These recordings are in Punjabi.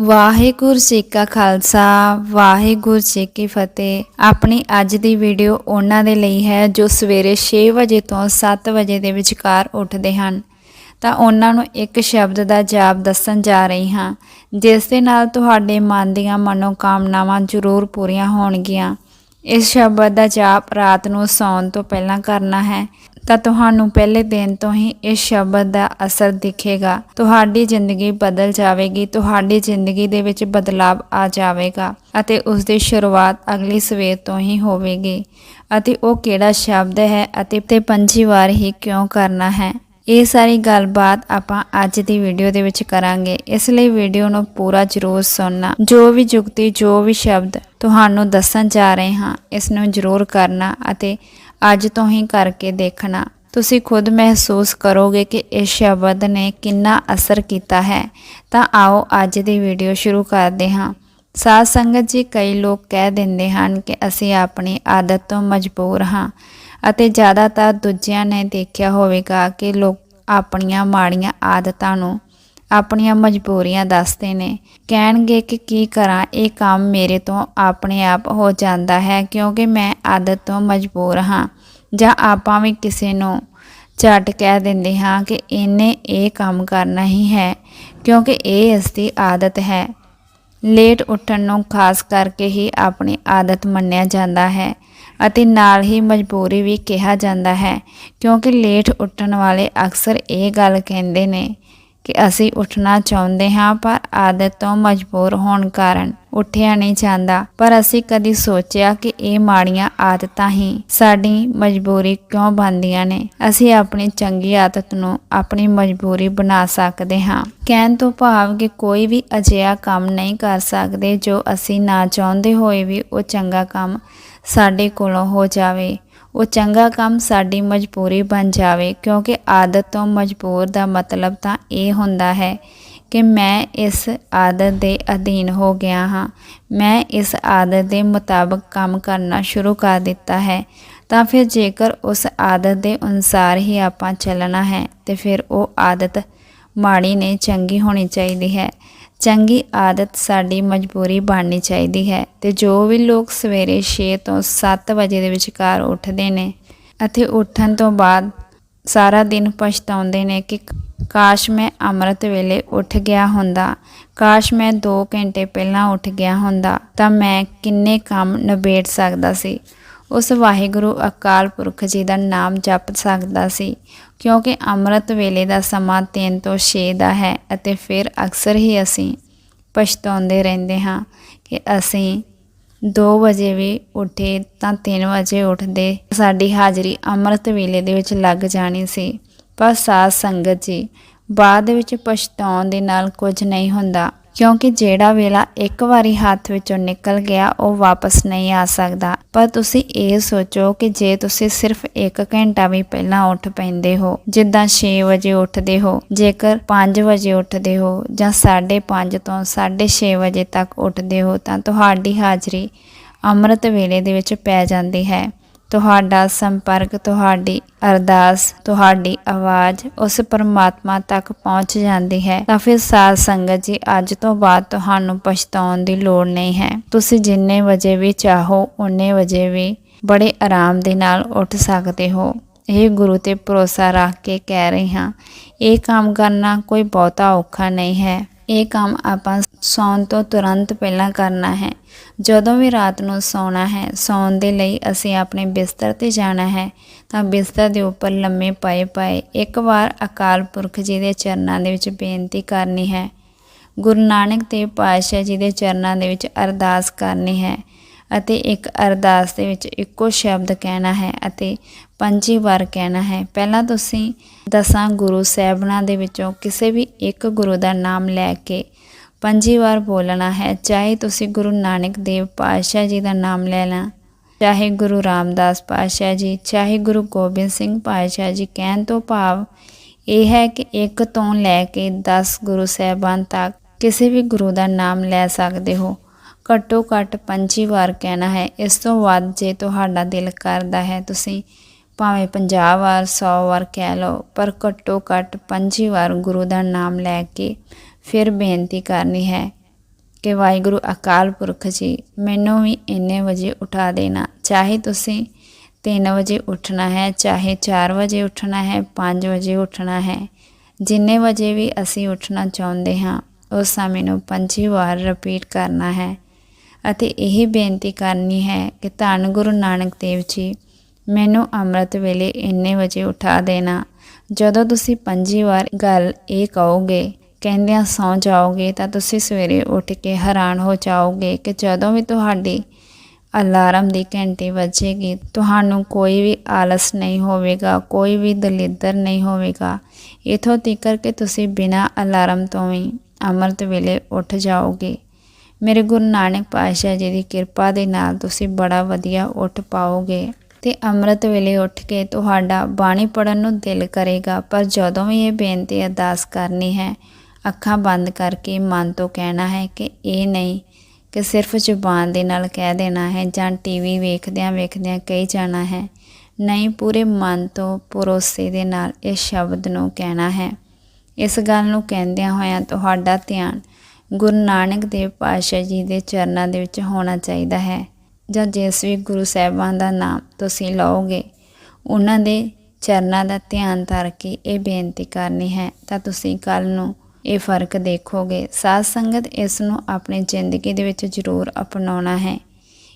ਵਾਹਿਗੁਰੂ ਜੀ ਕਾ ਖਾਲਸਾ, ਵਾਹਿਗੁਰੂ ਜੀ ਕੀ ਫਤਿਹ। ਆਪਣੀ ਅੱਜ ਦੀ ਵੀਡੀਓ ਉਹਨਾਂ ਦੇ ਲਈ ਹੈ ਜੋ ਸਵੇਰੇ 6 ਵਜੇ ਤੋਂ 7 ਵਜੇ ਦੇ ਵਿਚਕਾਰ ਉੱਠਦੇ ਹਨ। ਤਾਂ ਉਹਨਾਂ ਨੂੰ ਇੱਕ ਸ਼ਬਦ ਦਾ ਜਾਪ ਦੱਸਣ ਜਾ ਰਹੀ ਹਾਂ, ਜਿਸ ਦੇ ਨਾਲ ਤੁਹਾਡੇ ਮਨ ਦੀਆਂ ਮਨੋਕਾਮਨਾਵਾਂ ਜ਼ਰੂਰ ਪੂਰੀਆਂ ਹੋਣਗੀਆਂ। ਇਸ ਸ਼ਬਦ ਦਾ ਜਾਪ ਰਾਤ ਨੂੰ ਸੌਣ ਤੋਂ ਪਹਿਲਾਂ ਕਰਨਾ ਹੈ, ਤਾਂ ਤੁਹਾਨੂੰ ਪਹਿਲੇ ਦਿਨ ਤੋਂ ਹੀ ਇਸ ਸ਼ਬਦ ਦਾ ਅਸਰ ਦਿਖੇਗਾ। ਤੁਹਾਡੀ ਜ਼ਿੰਦਗੀ ਬਦਲ ਜਾਵੇਗੀ, ਤੁਹਾਡੀ ਜ਼ਿੰਦਗੀ ਦੇ ਵਿੱਚ ਬਦਲਾਵ ਆ ਜਾਵੇਗਾ ਅਤੇ ਉਸ ਦੀ ਸ਼ੁਰੂਆਤ ਅਗਲੀ ਸਵੇਰ ਤੋਂ ਹੀ ਹੋਵੇਗੀ। ਅਤੇ ਉਹ ਕਿਹੜਾ ਸ਼ਬਦ ਹੈ ਅਤੇ ਤੇ ਪੰਜੀ ਵਾਰ ਹੀ ਕਿਉਂ ਕਰਨਾ ਹੈ? ਇਹ ਸਾਰੀ ਗੱਲਬਾਤ ਆਪਾਂ ਅੱਜ ਦੀ ਵੀਡੀਓ ਦੇ ਵਿੱਚ ਕਰਾਂਗੇ। ਇਸ ਲਈ ਵੀਡੀਓ ਨੂੰ ਪੂਰਾ ਜ਼ਰੂਰ ਸੁਣਨਾ। ਜੋ ਵੀ ਜੁਗਤੀ ਜੋ ਵੀ ਸ਼ਬਦ ਤੁਹਾਨੂੰ ਦੱਸਣ ਜਾ ਰਹੇ ਹਾਂ, ਇਸ ਨੂੰ ਜ਼ਰੂਰ ਕਰਨਾ ਅਤੇ ਅੱਜ ਤੋਂ ਹੀ ਕਰਕੇ ਦੇਖਣਾ। ਤੁਸੀਂ ਖੁਦ ਮਹਿਸੂਸ ਕਰੋਗੇ ਕਿ ਇਸ ਸ਼ਬਦ ਨੇ ਕਿੰਨਾ ਅਸਰ ਕੀਤਾ ਹੈ। ਤਾਂ ਆਓ ਅੱਜ ਦੀ ਵੀਡੀਓ ਸ਼ੁਰੂ ਕਰਦੇ ਹਾਂ। ਸਾਧ ਸੰਗਤ ਜੀ, ਕਈ ਲੋਕ ਕਹਿ ਦਿੰਦੇ ਹਨ ਕਿ ਅਸੀਂ ਆਪਣੀ ਆਦਤ ਤੋਂ ਮਜਬੂਰ ਹਾਂ। ਅਤੇ ਜ਼ਿਆਦਾਤਰ ਦੂਜਿਆਂ ਨੇ ਦੇਖਿਆ ਹੋਵੇਗਾ ਕਿ ਲੋਕ ਆਪਣੀਆਂ ਮਾੜੀਆਂ ਆਦਤਾਂ ਨੂੰ ਆਪਣੀਆਂ ਮਜਬੂਰੀਆਂ ਦੱਸਦੇ ਨੇ। ਕਹਿਣਗੇ ਕਿ ਕੀ ਕਰਾਂ, ਇਹ ਕੰਮ ਮੇਰੇ ਤੋਂ ਆਪਣੇ ਆਪ ਹੋ ਜਾਂਦਾ ਹੈ ਕਿਉਂਕਿ ਮੈਂ ਆਦਤ ਤੋਂ ਮਜਬੂਰ ਹਾਂ। ਜਾਂ ਆਪਾਂ ਵੀ ਕਿਸੇ ਨੂੰ ਝਟ ਕਹਿ ਦਿੰਦੇ ਹਾਂ ਕਿ ਇਹਨੇ ਇਹ ਕੰਮ ਕਰਨਾ ਹੀ ਹੈ ਕਿਉਂਕਿ ਇਹ ਇਸ ਦੀ ਆਦਤ ਹੈ। ਲੇਟ ਉੱਠਣ ਨੂੰ ਖਾਸ ਕਰਕੇ ਹੀ ਆਪਣੀ ਆਦਤ ਮੰਨਿਆ ਜਾਂਦਾ ਹੈ। ਅਤੇ ਨਾਲ ਹੀ ਮਜਬੂਰੀ ਵੀ ਕਿਹਾ ਜਾਂਦਾ ਹੈ, ਕਿਉਂਕਿ ਲੇਟ ਉੱਠਣ ਵਾਲੇ ਅਕਸਰ ਇਹ ਗੱਲ ਕਹਿੰਦੇ ਨੇ ਕਿ ਅਸੀਂ ਉੱਠਣਾ ਚਾਹੁੰਦੇ ਹਾਂ, ਪਰ ਆਦਤ ਤੋਂ ਮਜਬੂਰ ਹੋਣ ਕਾਰਨ ਉੱਠਿਆ ਨਹੀਂ ਜਾਂਦਾ। ਪਰ ਅਸੀਂ ਕਦੀ ਸੋਚਿਆ ਕਿ ਇਹ ਮਾੜੀਆਂ ਆਦਤਾਂ ਹੀ ਸਾਡੀ ਮਜਬੂਰੀ ਕਿਉਂ ਬਣਦੀਆਂ ਨੇ। ਅਸੀਂ ਆਪਣੀ ਚੰਗੀ ਆਦਤ ਨੂੰ ਆਪਣੀ ਮਜਬੂਰੀ ਬਣਾ ਸਕਦੇ ਹਾਂ। ਕਹਿਣ ਤੋਂ ਭਾਵ ਕਿ ਕੋਈ ਵੀ ਅਜਿਹਾ ਕੰਮ ਨਹੀਂ ਕਰ ਸਕਦੇ ਜੋ ਅਸੀਂ ਨਾ ਚਾਹੁੰਦੇ ਹੋਏ ਵੀ ਉਹ ਚੰਗਾ ਕੰਮ ਸਾਡੇ ਕੋਲੋਂ ਹੋ ਜਾਵੇ। ਉਹ ਚੰਗਾ ਕੰਮ ਸਾਡੀ ਮਜਬੂਰੀ ਬਣ ਜਾਵੇ, ਕਿਉਂਕਿ ਆਦਤ ਤੋਂ ਮਜਬੂਰ ਦਾ ਮਤਲਬ ਤਾਂ ਇਹ ਹੁੰਦਾ ਹੈ ਕਿ ਮੈਂ ਇਸ ਆਦਤ ਦੇ ਅਧੀਨ ਹੋ ਗਿਆ ਹਾਂ। ਮੈਂ ਇਸ ਆਦਤ ਦੇ ਮੁਤਾਬਕ ਕੰਮ ਕਰਨਾ ਸ਼ੁਰੂ ਕਰ ਦਿੱਤਾ ਹੈ। ਤਾਂ ਫਿਰ ਜੇਕਰ ਉਸ ਆਦਤ ਦੇ ਅਨੁਸਾਰ ਹੀ ਆਪਾਂ ਚੱਲਣਾ ਹੈ, ਤੇ ਫਿਰ ਉਹ ਆਦਤ ਮਾੜੀ ਨਹੀਂ, ਚੰਗੀ ਹੋਣੀ ਚਾਹੀਦੀ ਹੈ। ਚੰਗੀ ਆਦਤ ਸਾਡੀ ਮਜਬੂਰੀ ਬਣਨੀ ਚਾਹੀਦੀ ਹੈ ਤੇ ਜੋ ਵੀ ਲੋਕ ਸਵੇਰੇ 6 ਤੋਂ 7 ਵਜੇ ਦੇ ਵਿਚਕਾਰ ਉੱਠਦੇ ਨੇ ਅਤੇ ਉੱਠਣ ਤੋਂ ਬਾਅਦ ਸਾਰਾ ਦਿਨ ਪਛਤਾਉਂਦੇ ਨੇ ਕਿ ਕਾਸ਼ ਮੈਂ ਅੰਮ੍ਰਿਤ ਵੇਲੇ ਉੱਠ ਗਿਆ ਹੁੰਦਾ, ਕਾਸ਼ ਮੈਂ 2 ਘੰਟੇ ਪਹਿਲਾਂ ਉੱਠ ਗਿਆ ਹੁੰਦਾ, ਤਾਂ ਮੈਂ ਕਿੰਨੇ ਕੰਮ ਨਿਬੇੜ ਸਕਦਾ ਸੀ। ਉਸ ਵਾਹਿਗੁਰੂ ਅਕਾਲ ਪੁਰਖ ਜੀ ਦਾ ਨਾਮ ਜਪ ਸਕਦਾ ਸੀ, ਕਿਉਂਕਿ ਅੰਮ੍ਰਿਤ ਵੇਲੇ ਦਾ ਸਮਾਂ 3 ਤੋਂ 6 ਦਾ ਹੈ ਅਤੇ ਫਿਰ ਅਕਸਰ ਹੀ ਅਸੀਂ ਪਛਤਾਉਂਦੇ ਰਹਿੰਦੇ ਹਾਂ ਕਿ ਅਸੀਂ 2 ਵਜੇ ਵੀ ਉੱਠੇ ਤਾਂ 3 ਵਜੇ ਉੱਠਦੇ ਸਾਡੀ ਹਾਜ਼ਰੀ ਅੰਮ੍ਰਿਤ ਵੇਲੇ ਦੇ ਵਿੱਚ ਲੱਗ ਜਾਣੀ ਸੀ। ਪਰ ਸਾਧ ਸੰਗਤ ਜੀ, ਬਾਅਦ ਵਿੱਚ ਪਛਤਾਉਣ ਦੇ ਨਾਲ ਕੁਝ ਨਹੀਂ ਹੁੰਦਾ। ਕਿਉਂਕਿ ਜਿਹੜਾ ਵੇਲਾ ਇੱਕ ਵਾਰੀ ਹੱਥ ਵਿੱਚੋਂ ਨਿਕਲ ਗਿਆ, ਉਹ ਵਾਪਸ ਨਹੀਂ ਆ ਸਕਦਾ। ਪਰ ਤੁਸੀਂ ਇਹ ਸੋਚੋ ਕਿ ਜੇ ਤੁਸੀਂ ਸਿਰਫ 1 ਘੰਟਾ ਵੀ ਪਹਿਲਾਂ ਉੱਠ ਪੈਂਦੇ ਹੋ, ਜਿੱਦਾਂ 6 ਵਜੇ ਉੱਠਦੇ ਹੋ, ਜੇਕਰ 5 ਵਜੇ ਉੱਠਦੇ ਹੋ ਜਾਂ 5:30 ਤੋਂ 6:30 ਵਜੇ ਤੱਕ ਉੱਠਦੇ ਹੋ, ਤਾਂ ਤੁਹਾਡੀ ਹਾਜ਼ਰੀ ਅੰਮ੍ਰਿਤ ਵੇਲੇ ਦੇ ਵਿੱਚ ਪੈ ਜਾਂਦੀ ਹੈ। ਤੁਹਾਡਾ ਸੰਪਰਕ, ਤੁਹਾਡੀ ਅਰਦਾਸ, ਤੁਹਾਡੀ ਆਵਾਜ਼ ਉਸ ਪਰਮਾਤਮਾ ਤੱਕ ਪਹੁੰਚ ਜਾਂਦੀ ਹੈ। ਤਾਂ ਫਿਰ ਸਾਧ ਸੰਗਤ ਜੀ, ਅੱਜ ਤੋਂ ਬਾਅਦ ਤੁਹਾਨੂੰ ਪਛਤਾਉਣ ਦੀ ਲੋੜ ਨਹੀਂ ਹੈ। ਤੁਸੀਂ ਜਿੰਨੇ ਵਜੇ ਵੀ ਚਾਹੋ ਉਨੇ ਵਜੇ ਵੀ ਬੜੇ ਆਰਾਮ ਦੇ ਨਾਲ ਉੱਠ ਸਕਦੇ ਹੋ। ਇਹ ਗੁਰੂ ਤੇ ਭਰੋਸਾ ਰੱਖ ਕੇ ਕਹਿ ਰਹੀ ਹਾਂ, ਇਹ ਕੰਮ ਕਰਨਾ ਕੋਈ ਬਹੁਤਾ ਔਖਾ ਨਹੀਂ ਹੈ। ਇਹ ਕੰਮ ਆਪਾਂ ਸੌਣ ਤੋਂ ਤੁਰੰਤ ਪਹਿਲਾਂ ਕਰਨਾ ਹੈ। ਜਦੋਂ ਵੀ ਰਾਤ ਨੂੰ ਸੌਣਾ ਹੈ, ਸੌਣ ਦੇ ਲਈ ਅਸੀਂ ਆਪਣੇ ਬਿਸਤਰ ਤੇ ਜਾਣਾ ਹੈ। ਤਾਂ ਬਿਸਤਰ ਦੇ ਉੱਪਰ ਲੰਮੇ ਪਏ ਪਏ ਇੱਕ ਵਾਰ ਅਕਾਲ ਪੁਰਖ ਜੀ ਦੇ ਚਰਨਾਂ ਦੇ ਵਿੱਚ ਬੇਨਤੀ ਕਰਨੀ ਹੈ। ਗੁਰੂ ਨਾਨਕ ਦੇਵ ਪਾਤਸ਼ਾਹ ਜੀ ਦੇ ਚਰਨਾਂ ਦੇ ਵਿੱਚ ਅਰਦਾਸ ਕਰਨੀ ਹੈ। ਅਤੇ ਇੱਕ ਅਰਦਾਸ ਦੇ ਵਿੱਚ ਇੱਕੋ ਸ਼ਬਦ ਕਹਿਣਾ ਹੈ ਅਤੇ ਪੰਜੀ ਵਾਰ ਕਹਿਣਾ ਹੈ। ਪਹਿਲਾਂ ਤੁਸੀਂ ਦਸਾਂ ਗੁਰੂ ਸਾਹਿਬਾਨਾਂ ਦੇ ਵਿੱਚੋਂ ਕਿਸੇ ਵੀ ਇੱਕ ਗੁਰੂ ਦਾ ਨਾਮ ਲੈ ਕੇ ਪੰਜੀ ਵਾਰ ਬੋਲਣਾ ਹੈ। ਚਾਹੇ ਤੁਸੀਂ ਗੁਰੂ ਨਾਨਕ ਦੇਵ ਪਾਤਸ਼ਾਹ ਜੀ ਦਾ ਨਾਮ ਲੈ ਲੈਣਾ, ਚਾਹੇ ਗੁਰੂ ਰਾਮਦਾਸ ਪਾਤਸ਼ਾਹ ਜੀ, ਚਾਹੇ ਗੁਰੂ ਗੋਬਿੰਦ ਸਿੰਘ ਪਾਤਸ਼ਾਹ ਜੀ, ਕਹਿਣ ਤੋਂ ਭਾਵ ਇਹ ਹੈ ਕਿ ਇੱਕ ਤੋਂ ਲੈ ਕੇ 10 ਗੁਰੂ ਸਾਹਿਬਾਨ ਤੱਕ ਕਿਸੇ ਵੀ ਗੁਰੂ ਦਾ ਨਾਮ ਲੈ ਸਕਦੇ ਹੋ। ਘੱਟੋ ਘੱਟ 25 ਵਾਰ ਕਹਿਣਾ ਹੈ। ਇਸ ਤੋਂ ਵੱਧ ਜੇ ਤੁਹਾਡਾ ਦਿਲ ਕਰਦਾ ਹੈ, ਤੁਸੀਂ ਭਾਵੇਂ 50 ਵਾਰ 100 ਵਾਰ ਕਹਿ ਲਓ, ਪਰ ਘੱਟੋ ਘੱਟ 25 ਵਾਰ ਗੁਰੂ ਦਾ ਨਾਮ ਲੈ ਕੇ ਫਿਰ ਬੇਨਤੀ ਕਰਨੀ ਹੈ ਕਿ ਵਾਹਿਗੁਰੂ ਅਕਾਲ ਪੁਰਖ ਜੀ, ਮੈਨੂੰ ਵੀ ਇੰਨੇ ਵਜੇ ਉਠਾ ਦੇਣਾ। ਚਾਹੇ ਤੁਸੀਂ 3 ਵਜੇ ਉੱਠਣਾ ਹੈ, ਚਾਹੇ 4 ਵਜੇ ਉੱਠਣਾ ਹੈ 5 ਵਜੇ ਉੱਠਣਾ ਹੈ, ਜਿੰਨੇ ਵਜੇ ਵੀ ਅਸੀਂ ਉੱਠਣਾ ਚਾਹੁੰਦੇ ਹਾਂ, ਉਸ ਸਮੇਂ ਨੂੰ ਪੰਜੀ ਵਾਰ ਰਿਪੀਟ ਕਰਨਾ ਹੈ। ਅਤੇ ਇਹ ਬੇਨਤੀ ਕਰਨੀ ਹੈ ਕਿ ਧੰਨ ਗੁਰੂ ਨਾਨਕ ਦੇਵ ਜੀ, ਮੈਨੂੰ ਅੰਮ੍ਰਿਤ ਵੇਲੇ ਇੰਨੇ ਵਜੇ ਉਠਾ ਦੇਣਾ। ਜਦੋਂ ਤੁਸੀਂ ਪੰਜੀ ਵਾਰ ਗੱਲ ਇਹ ਕਹੋਗੇ, ਕਹਿੰਦਿਆਂ ਸੌਂ ਜਾਓਗੇ ਤਾਂ ਤੁਸੀਂ ਸਵੇਰੇ ਉੱਠ ਕੇ ਹੈਰਾਨ ਹੋ ਜਾਓਗੇ ਕਿ ਜਦੋਂ ਵੀ ਤੁਹਾਡੀ ਅਲਾਰਮ ਦੀ ਘੰਟੀ ਵੱਜੇਗੀ, ਤੁਹਾਨੂੰ ਕੋਈ ਵੀ ਆਲਸ ਨਹੀਂ ਹੋਵੇਗਾ, ਕੋਈ ਵੀ ਦਲਿੱਦਰ ਨਹੀਂ ਹੋਵੇਗਾ। ਇਥੋਂ ਤੀਕਰ ਕਿ ਤੁਸੀਂ ਬਿਨਾਂ ਅਲਾਰਮ ਤੋਂ ਵੀ ਅੰਮ੍ਰਿਤ ਵੇਲੇ ਉੱਠ ਜਾਓਗੇ। ਮੇਰੇ ਗੁਰੂ ਨਾਨਕ ਪਾਤਸ਼ਾਹ ਜੀ ਦੀ ਕਿਰਪਾ ਦੇ ਨਾਲ ਤੁਸੀਂ ਬੜਾ ਵਧੀਆ ਉੱਠ ਪਾਓਗੇ ਤੇ ਅੰਮ੍ਰਿਤ ਵੇਲੇ ਉੱਠ ਕੇ ਤੁਹਾਡਾ ਬਾਣੀ ਪੜਨ ਨੂੰ ਦਿਲ ਕਰੇਗਾ, ਪਰ ਜਦੋਂ ਵੀ ਇਹ ਬੇਨਤੀ ਅਰਦਾਸ ਕਰਨੀ ਹੈ, ਅੱਖਾਂ ਬੰਦ ਕਰਕੇ ਮਨ ਤੋਂ ਕਹਿਣਾ ਹੈ ਕਿ ਇਹ ਨਹੀਂ, ਕਿ ਸਿਰਫ ਜ਼ੁਬਾਨ ਦੇ ਨਾਲ ਕਹਿ ਦੇਣਾ ਹੈ ਜਾਂ ਟੀਵੀ ਵੇਖਦਿਆਂ ਵੇਖਦਿਆਂ ਕਹੀ ਜਾਣਾ ਹੈ, ਨਹੀਂ ਪੂਰੇ ਮਨ ਤੋਂ ਭਰੋਸੇ ਦੇ ਨਾਲ ਇਹ ਸ਼ਬਦ ਨੂੰ ਕਹਿਣਾ ਹੈ। ਇਸ ਗੱਲ ਨੂੰ ਕਹਿੰਦਿਆਂ ਹੋਇਆਂ ਤੁਹਾਡਾ ਧਿਆਨ ਗੁਰੂ ਨਾਨਕ ਦੇਵ ਪਾਤਸ਼ਾਹ ਜੀ ਦੇ ਚਰਨਾਂ ਦੇ ਵਿੱਚ ਹੋਣਾ ਚਾਹੀਦਾ ਹੈ। ਜਾਂ ਜਿਸ ਵੀ ਗੁਰੂ ਸਾਹਿਬਾਨ ਦਾ ਨਾਮ ਤੁਸੀਂ ਲਓਗੇ, ਉਹਨਾਂ ਦੇ ਚਰਨਾਂ ਦਾ ਧਿਆਨ ਧਰ ਕੇ ਇਹ ਬੇਨਤੀ ਕਰਨੀ ਹੈ, ਤਾਂ ਤੁਸੀਂ ਕੱਲ ਨੂੰ ਇਹ ਫ਼ਰਕ ਦੇਖੋਗੇ। ਸਾਧ ਸੰਗਤ ਇਸ ਨੂੰ ਆਪਣੀ ਜ਼ਿੰਦਗੀ ਦੇ ਵਿੱਚ ਜ਼ਰੂਰ ਅਪਣਾਉਣਾ ਹੈ।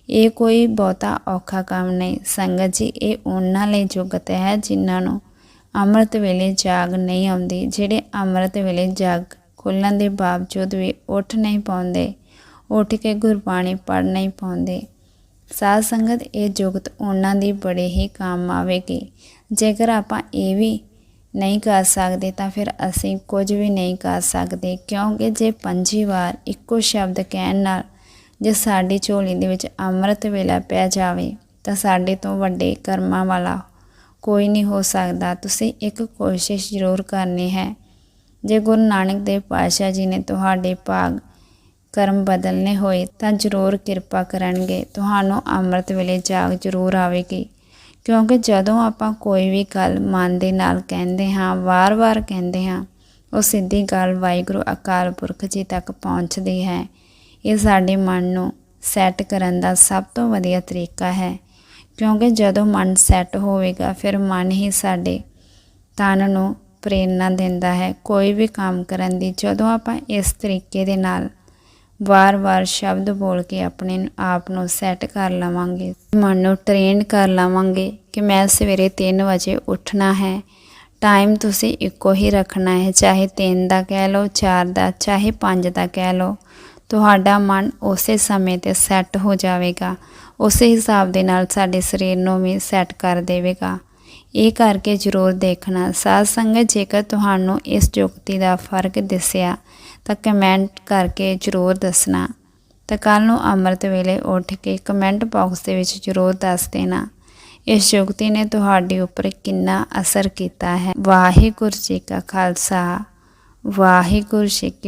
ਇਹ ਕੋਈ ਬਹੁਤਾ ਔਖਾ ਕੰਮ ਨਹੀਂ। ਸੰਗਤ ਜੀ, ਇਹ ਉਹਨਾਂ ਲਈ ਜੁਗਤ ਹੈ ਜਿਨ੍ਹਾਂ ਨੂੰ ਅੰਮ੍ਰਿਤ ਵੇਲੇ ਜਾਗ ਨਹੀਂ ਆਉਂਦੀ, ਜਿਹੜੇ ਅੰਮ੍ਰਿਤ ਵੇਲੇ ਜਾਗ ਖੁੱਲ੍ਹਣ ਦੇ ਬਾਵਜੂਦ ਵੀ ਉੱਠ ਨਹੀਂ ਪਾਉਂਦੇ, ਉੱਠ ਕੇ ਗੁਰਬਾਣੀ ਪੜ੍ਹ ਨਹੀਂ ਪਾਉਂਦੇ। ਸਾਧ ਸੰਗਤ ਇਹ ਜੁਗਤ ਉਹਨਾਂ ਦੀ ਬੜੇ ਹੀ ਕੰਮ ਆਵੇਗੀ। ਜੇਕਰ ਆਪਾਂ ਇਹ ਵੀ ਨਹੀਂ ਕਰ ਸਕਦੇ ਤਾਂ ਫਿਰ ਅਸੀਂ ਕੁਝ ਵੀ ਨਹੀਂ ਕਰ ਸਕਦੇ, ਕਿਉਂਕਿ ਜੇ ਪੰਜੀ ਵਾਰ ਇੱਕੋ ਸ਼ਬਦ ਕਹਿਣ ਨਾਲ ਜੇ ਸਾਡੀ ਝੋਲੀ ਦੇ ਵਿੱਚ ਅੰਮ੍ਰਿਤ ਵੇਲਾ ਪੈ ਜਾਵੇ, ਤਾਂ ਸਾਡੇ ਤੋਂ ਵੱਡੇ ਕਰਮਾਂ ਵਾਲਾ ਕੋਈ ਨਹੀਂ ਹੋ ਸਕਦਾ। ਤੁਸੀਂ ਇੱਕ ਕੋਸ਼ਿਸ਼ ਜ਼ਰੂਰ ਕਰਨੀ ਹੈ ਜੇ ਗੁਰੂ ਨਾਨਕ ਦੇਵ ਪਾਤਸ਼ਾਹ ਜੀ ਨੇ ਤੁਹਾਡੇ ਭਾਗ ਕਰਮ ਬਦਲਨੇ ਹੋਏ ਤਾਂ ਜ਼ਰੂਰ ਕਿਰਪਾ ਕਰਨਗੇ। ਤੁਹਾਨੂੰ ਅੰਮ੍ਰਿਤ ਵੇਲੇ ਜਾਗ ਜ਼ਰੂਰ ਆਵੇਗੀ। ਕਿਉਂਕਿ ਜਦੋਂ ਆਪਾਂ ਕੋਈ ਵੀ ਗੱਲ ਮਨ ਦੇ ਨਾਲ ਕਹਿੰਦੇ ਹਾਂ, ਵਾਰ-ਵਾਰ ਕਹਿੰਦੇ ਹਾਂ, ਉਹ ਸਿੱਧੀ ਗੱਲ ਵਾਹਿਗੁਰੂ ਅਕਾਲ ਪੁਰਖ ਜੀ ਤੱਕ ਪਹੁੰਚਦੀ ਹੈ। ਇਹ ਸਾਡੇ ਮਨ ਨੂੰ ਸੈੱਟ ਕਰਨ ਦਾ ਸਭ ਤੋਂ ਵਧੀਆ ਤਰੀਕਾ ਹੈ। ਕਿਉਂਕਿ ਜਦੋਂ ਮਨ ਸੈੱਟ ਹੋਵੇਗਾ, ਫਿਰ ਮਨ ਹੀ ਸਾਡੇ ਤਨ ਨੂੰ ਪ੍ਰੇਰਨਾ ਦਿੰਦਾ ਹੈ ਕੋਈ ਵੀ ਕੰਮ ਕਰਨ ਦੀ, ਜਦੋਂ ਆਪਾਂ ਇਸ ਤਰੀਕੇ ਦੇ ਨਾਲ ਵਾਰ-ਵਾਰ ਸ਼ਬਦ ਬੋਲ ਕੇ ਆਪਣੇ ਆਪ ਨੂੰ ਸੈੱਟ ਕਰ ਲਵਾਂਗੇ, ਮਨ ਨੂੰ ਟ੍ਰੇਨ ਕਰ ਲਵਾਂਗੇ ਕਿ ਮੈਂ ਸਵੇਰੇ 3 ਵਜੇ ਉੱਠਣਾ ਹੈ। ਟਾਈਮ ਤੁਸੀਂ ਇੱਕੋ ਹੀ ਰੱਖਣਾ ਹੈ, ਚਾਹੇ 3 ਦਾ ਕਹਿ ਲਓ 4 ਦਾ, ਚਾਹੇ 5 ਦਾ ਕਹਿ ਲਓ। ਤੁਹਾਡਾ ਮਨ ਉਸੇ ਸਮੇਂ ਤੇ ਸੈੱਟ ਹੋ ਜਾਵੇਗਾ, ਉਸੇ ਹਿਸਾਬ ਦੇ ਨਾਲ ਸਾਡੇ ਸਰੀਰ ਨੂੰ ਵੀ ਸੈੱਟ ਕਰ ਦੇਵੇਗਾ। ਇਹ ਕਰਕੇ ਜ਼ਰੂਰ ਦੇਖਣਾ। ਸਾਧ ਸੰਗਤ, ਜੇਕਰ ਤੁਹਾਨੂੰ ਇਸ ਜੁਗਤੀ ਦਾ ਫ਼ਰਕ ਦਿਸਿਆ, ਤਾਂ ਕਮੈਂਟ ਕਰਕੇ ਜ਼ਰੂਰ ਦੱਸਣਾ। ਤਾਂ ਕੱਲ ਨੂੰ ਅੰਮ੍ਰਿਤ ਵੇਲੇ ਉੱਠ ਕੇ ਕਮੈਂਟ ਬਾਕਸ ਦੇ ਵਿੱਚ ਜ਼ਰੂਰ ਦੱਸ ਦੇਣਾ। ਇਸ ਜੁਗਤੀ ਨੇ ਤੁਹਾਡੇ ਉੱਪਰ ਕਿੰਨਾ ਅਸਰ ਕੀਤਾ ਹੈ? ਵਾਹਿਗੁਰੂ ਜੀ ਕਾ ਖਾਲਸਾ। ਵਾਹਿਗੁਰੂ ਜੀ ਕੀ